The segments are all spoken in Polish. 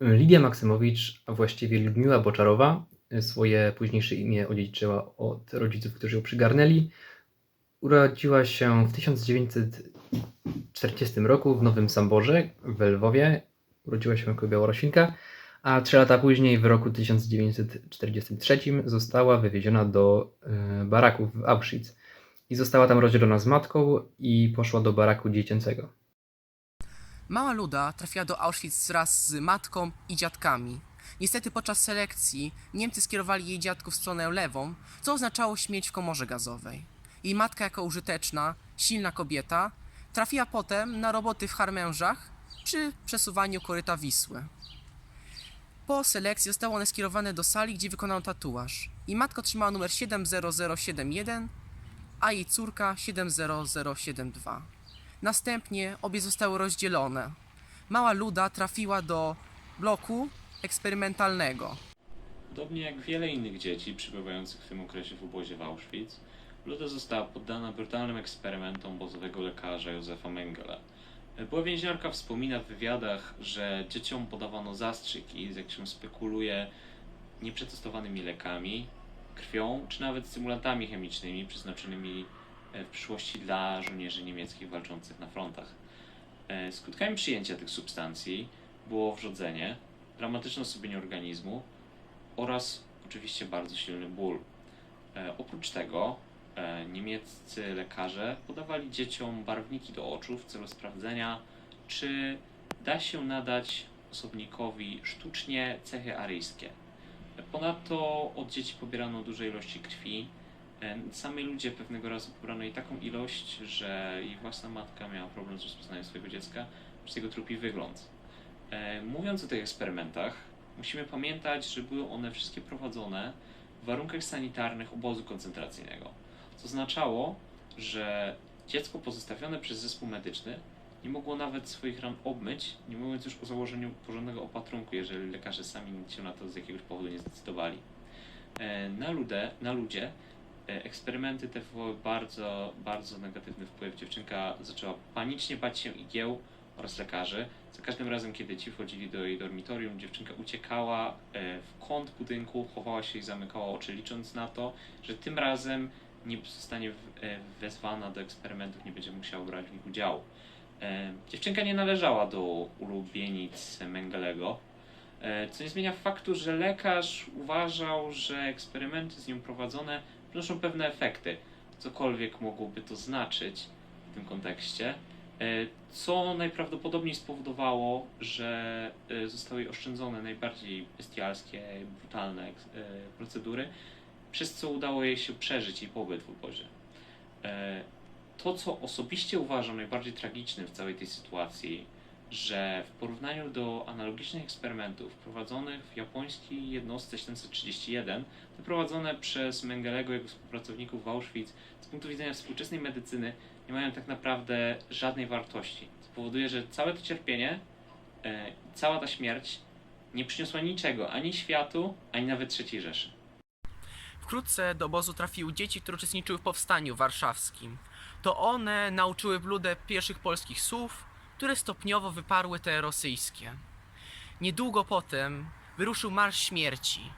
Lidia Maksymowicz, a właściwie Ludmiła Boczarowa, swoje późniejsze imię odziedziczyła od rodziców, którzy ją przygarnęli. Urodziła się w 1940 roku w Nowym Samborze w Lwowie. Urodziła się jako Białorusinka, a trzy lata później, w roku 1943, została wywieziona do e, baraków w Auschwitz i została tam rozdzielona z matką i poszła do baraku dziecięcego. Mała Luda trafiła do Auschwitz wraz z matką i dziadkami. Niestety podczas selekcji Niemcy skierowali jej dziadków w stronę lewą, co oznaczało śmierć w komorze gazowej. Jej matka jako użyteczna, silna kobieta trafiła potem na roboty w harmężach przy przesuwaniu koryta Wisły. Po selekcji zostały one skierowane do sali, gdzie wykonano tatuaż. Jej matka otrzymała numer 70071, a jej córka 70072. Następnie obie zostały rozdzielone. Mała Luda trafiła do bloku eksperymentalnego. Podobnie jak wiele innych dzieci przebywających w tym okresie w obozie w Auschwitz, Luda została poddana brutalnym eksperymentom obozowego lekarza Józefa Mengele. Była więźniarka wspomina w wywiadach, że dzieciom podawano zastrzyki, z jak się spekuluje, nieprzetestowanymi lekami, krwią, czy nawet stymulantami chemicznymi przeznaczonymi w przyszłości dla żołnierzy niemieckich walczących na frontach. E, Skutkami przyjęcia tych substancji było wrzodzenie, dramatyczne osłabienie organizmu oraz oczywiście bardzo silny ból. E, oprócz tego e, niemieccy lekarze podawali dzieciom barwniki do oczu w celu sprawdzenia, czy da się nadać osobnikowi sztucznie cechy aryjskie. Ponadto od dzieci pobierano duże ilości krwi. Samej ludzie pewnego razu pobrano jej taką ilość, że jej własna matka miała problem z rozpoznaniem swojego dziecka przez jego trupi wygląd. Mówiąc o tych eksperymentach, musimy pamiętać, że były one wszystkie prowadzone w warunkach sanitarnych obozu koncentracyjnego. Co oznaczało, że dziecko pozostawione przez zespół medyczny nie mogło nawet swoich ran obmyć, nie mówiąc już o założeniu porządnego opatrunku, jeżeli lekarze sami się na to z jakiegoś powodu nie zdecydowali. Na, ludę, na ludzie eksperymenty te wywołały bardzo, bardzo negatywny wpływ. Dziewczynka zaczęła panicznie bać się igieł oraz lekarzy. Za każdym razem, kiedy ci wchodzili do jej dormitorium, dziewczynka uciekała e, w kąt budynku, chowała się i zamykała oczy, licząc na to, że tym razem nie zostanie e, wezwana do eksperymentów, nie będzie musiała brać w nich udziału. E, Dziewczynka nie należała do ulubienic Mengelego, e, co nie zmienia faktu, że lekarz uważał, że eksperymenty z nią prowadzone przynoszą pewne efekty, cokolwiek mogłoby to znaczyć w tym kontekście. E, co najprawdopodobniej spowodowało, że e, zostały oszczędzone najbardziej bestialskie, brutalne e, procedury, przez co udało jej się przeżyć jej pobyt w obozie. To, co osobiście uważam najbardziej tragicznym w całej tej sytuacji, że w porównaniu do analogicznych eksperymentów prowadzonych w japońskiej jednostce 731, te prowadzone przez Mengelego i jego współpracowników w Auschwitz, z punktu widzenia współczesnej medycyny, nie mają tak naprawdę żadnej wartości. Co powoduje, że całe to cierpienie, e, cała ta śmierć nie przyniosła niczego ani światu, ani nawet III Rzeszy. Wkrótce do obozu trafiły dzieci, które uczestniczyły w powstaniu warszawskim. To one nauczyły Ludę pierwszych polskich słów, które stopniowo wyparły te rosyjskie. Niedługo potem wyruszył Marsz Śmierci.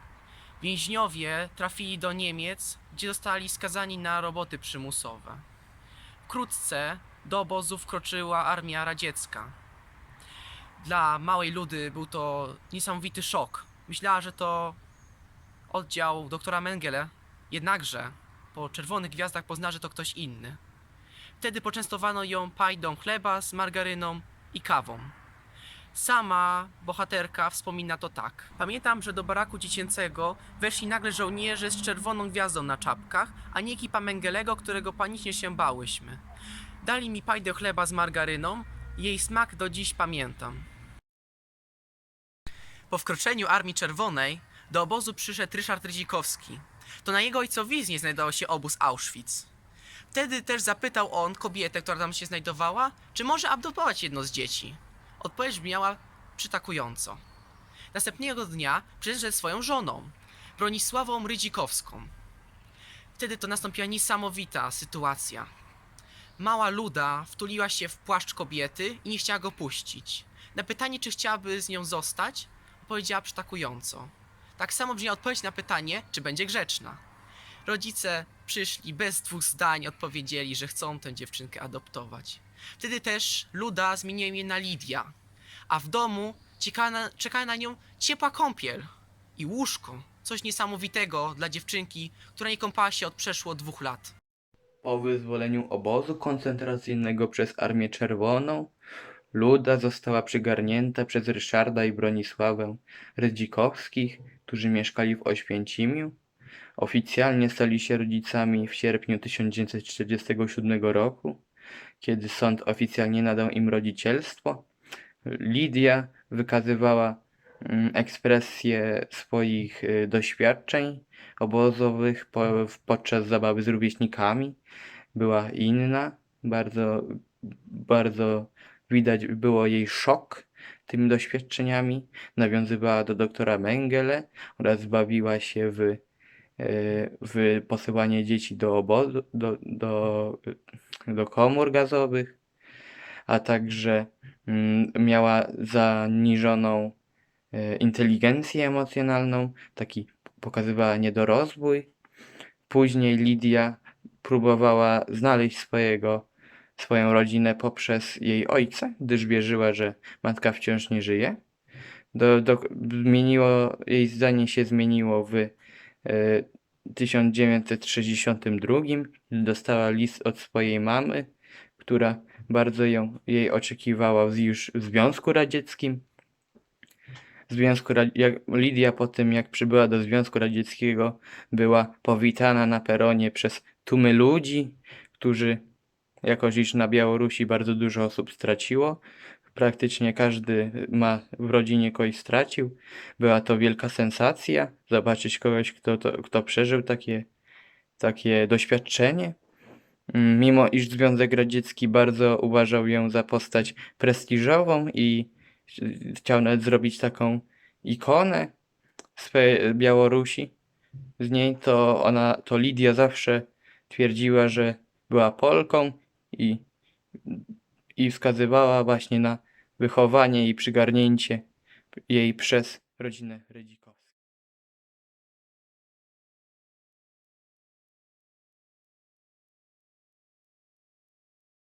Więźniowie trafili do Niemiec, gdzie zostali skazani na roboty przymusowe. Wkrótce do obozu wkroczyła armia radziecka. Dla małej Ludy był to niesamowity szok. Myślała, że to oddział doktora Mengele, jednakże po czerwonych gwiazdach pozna, że to ktoś inny. Wtedy poczęstowano ją pajdą chleba z margaryną i kawą. Sama bohaterka wspomina to tak. Pamiętam, że do baraku dziecięcego weszli nagle żołnierze z czerwoną gwiazdą na czapkach, a nie ekipa Mengelego, którego panicznie się bałyśmy. Dali mi pajdę chleba z margaryną, jej smak do dziś pamiętam. Po wkroczeniu Armii Czerwonej do obozu przyszedł Ryszard Ryzikowski. To na jego ojcowiznie znajdował się obóz Auschwitz. Wtedy też zapytał on kobietę, która tam się znajdowała, czy może adoptować jedno z dzieci. Odpowiedź brzmiała przytakująco. Następnego dnia przyszedł swoją żoną, Bronisławą Rydzikowską. Wtedy to nastąpiła niesamowita sytuacja. Mała Luda wtuliła się w płaszcz kobiety i nie chciała go puścić. Na pytanie, czy chciałaby z nią zostać, powiedziała przytakująco. Tak samo brzmi odpowiedź na pytanie, czy będzie grzeczna. Rodzice przyszli bez dwóch zdań, odpowiedzieli, że chcą tę dziewczynkę adoptować. Wtedy też Luda zmieniła imię na Lidia, a w domu czekała na, na nią ciepła kąpiel i łóżko. Coś niesamowitego dla dziewczynki, która nie kąpała się od przeszło dwóch lat. Po wyzwoleniu obozu koncentracyjnego przez Armię Czerwoną, Luda została przygarnięta przez Ryszarda i Bronisławę Rydzikowskich, którzy mieszkali w Oświęcimiu. Oficjalnie stali się rodzicami w sierpniu 1947 roku, kiedy sąd oficjalnie nadał im rodzicielstwo. Lidia wykazywała mm, ekspresję swoich y, doświadczeń obozowych po, podczas zabawy z rówieśnikami była inna. Bardzo, bardzo widać było jej szok tymi doświadczeniami. Nawiązywała do doktora Mengele oraz bawiła się w, w posyłanie dzieci do obozu, do, do, do komór gazowych, a także mm, miała zaniżoną e, inteligencję emocjonalną, taki pokazywała niedorozwój. Później Lidia próbowała znaleźć swojego, swoją rodzinę poprzez jej ojca, gdyż wierzyła, że matka wciąż nie żyje. Do, do, zmieniło, jej zdanie się zmieniło w 1962, gdy dostała list od swojej mamy, która bardzo ją, jej oczekiwała w, już w Związku Radzieckim. Związku jak Lidia po tym, jak przybyła do Związku Radzieckiego, była powitana na peronie przez tłumy ludzi, którzy, jakoś iż na Białorusi bardzo dużo osób straciło, praktycznie każdy ma w rodzinie kogoś stracił. Była to wielka sensacja, zobaczyć kogoś, kto, to, kto przeżył takie, takie doświadczenie. Mm, Mimo iż Związek Radziecki bardzo uważał ją za postać prestiżową i chciał nawet zrobić taką ikonę swojej Białorusi z niej, to ona, to Lidia zawsze twierdziła, że była Polką i, i wskazywała właśnie na wychowanie i przygarnięcie jej przez rodzinę Rydzikowską.